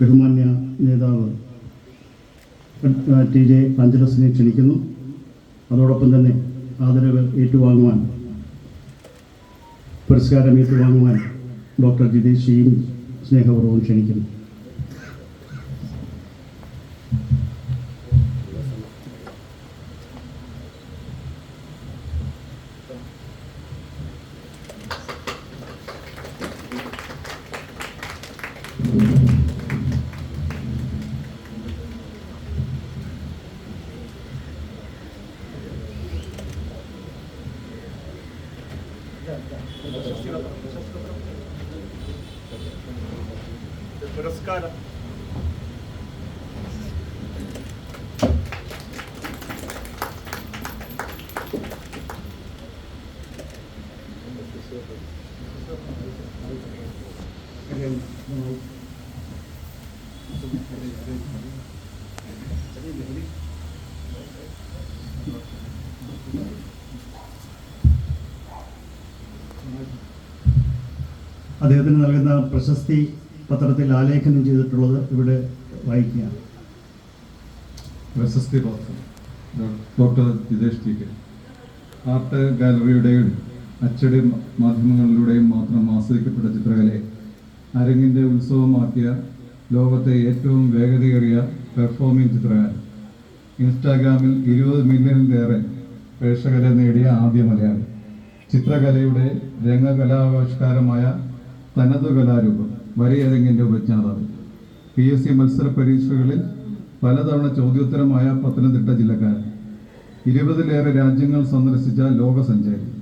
ബഹുമാന്യ നേതാവ് T J അഞ്ചലസിനെ ക്ഷണിക്കുന്നു. അതോടൊപ്പം തന്നെ ആദരവ് ഏറ്റുവാങ്ങുവാൻ പുരസ്കാരം ഏറ്റുവാങ്ങുവാൻ ഡോക്ടർ ജിതേഷിയും സ്നേഹപൂർവം ക്ഷണിക്കുന്നു. പുരസ്കാരം അദ്ദേഹത്തിന് നൽകുന്ന പ്രശസ്തി പത്രത്തിൽ ആലേഖനം ചെയ്തിട്ടുള്ളത് ഇവിടെ വായിക്കുകയാണ്. പ്രശസ്തി പത്രം. Doctor Jithesh T K. Art ഗാലറിയുടെയും അച്ചടി മാധ്യമങ്ങളിലൂടെയും മാത്രം ആസ്വദിക്കപ്പെട്ട ചിത്രകലയെ അരങ്ങിന്റെ ഉത്സവമാക്കിയ ലോകത്തെ ഏറ്റവും വേഗതയേറിയ പെർഫോമിംഗ് ചിത്രകാരൻ ഇൻസ്റ്റാഗ്രാമിൽ ഇരുപത് മില്യണിലേറെ പ്രേക്ഷകരെ നേടിയ ആദ്യ മലയാളി. ചിത്രകലയുടെ രംഗകലാവിഷ്കാരമായ തനതു കലാരൂപം വരയരങ്ങിന്റെ ഉപജ്ഞാതാവ്. പി എസ് സി മത്സര പരീക്ഷകളിൽ പലതവണ ചോദ്യോത്തരമായ പത്തനംതിട്ട ജില്ലക്കാരൻ. ഇരുപതിലേറെ രാജ്യങ്ങൾ സന്ദർശിച്ച ലോകസഞ്ചാരി.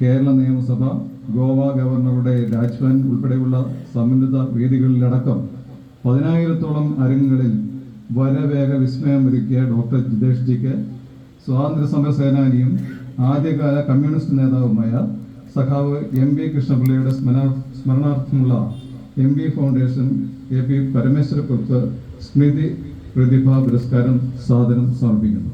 കേരള നിയമസഭ ഗോവ ഗവർണറുടെ രാജ്ഭവൻ ഉൾപ്പെടെയുള്ള സമ്മന്നിത വേദികളിലടക്കം പതിനായിരത്തോളം അരങ്ങുകളിൽ വരവേഗ വിസ്മയം ഒരുക്കിയ ഡോക്ടർ ജിതേഷ് ജിക്ക് സ്വാതന്ത്ര്യ സമര സേനാനിയും ആദ്യകാല കമ്മ്യൂണിസ്റ്റ് നേതാവുമായ സഖാവ് എം വി കൃഷ്ണപിള്ളയുടെ സ്മരണ സ്മരണാർത്ഥമുള്ള M V foundation A P Parameswarakurup സ്മൃതി പ്രതിഭാ പുരസ്കാരം സാധനം സമർപ്പിക്കുന്നു.